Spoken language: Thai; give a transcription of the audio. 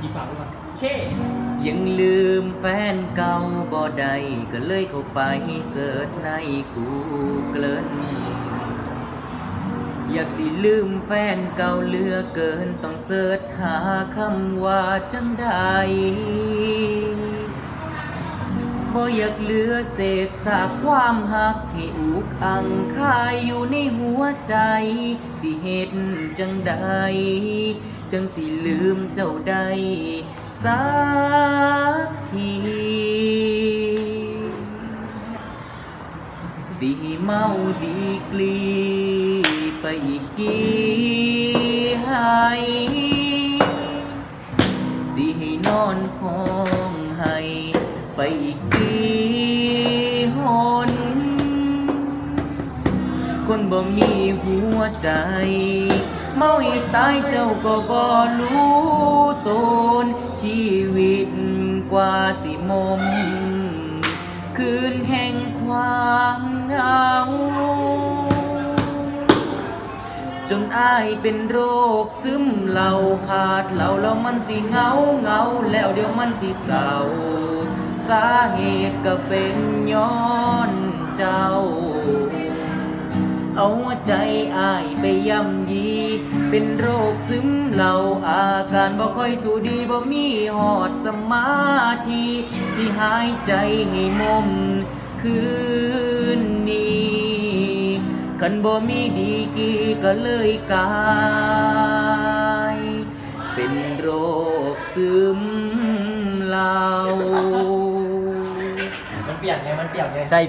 จีบสาวด้วยกันเคยังลืมแฟนเก่าบ่ได้ก็เลยเข้าไปเสิร์ชในกูเกิลอยากสิลืมแฟนเก่าเหลือเกินต้องเสิร์ชหาคำว่าจังใดบ่อยากเหลือเศษซากความหักให้อุกอังคายอยู่ในหัวใจ สิเหตุจังใด จังสิลืมเจ้าได้สักทีสีเมาดีกลีไปอีกกี่ให้สีให้นอนห้องให้ไปอีกกี่ คนบ่มีหัวใจ เมาให้ตายเจ้าก็บ่รู้ตนชีวิตกว่าสิมม คืนแห่งความเหงา จนอายเป็นโรคซึมเหล่าขาดเหล่าแล้วมันสิเหงาเหงาแล้วเดี๋ยวมันสิเศร้าสาเหตุก็เป็นย้อนเจ้า เอาหัวใจอายไปย่ำยี เป็นโรคซึมเหล่าอาการบ่ค่อยสู้ดีบ่มีหอดสมาธิสิหายใจให้มมคืนนี้คันบ่มีดีกีก็เลยกลาย เป็นโรคซึมเหล่ามันเปียกไง มันเปียกไง ใช่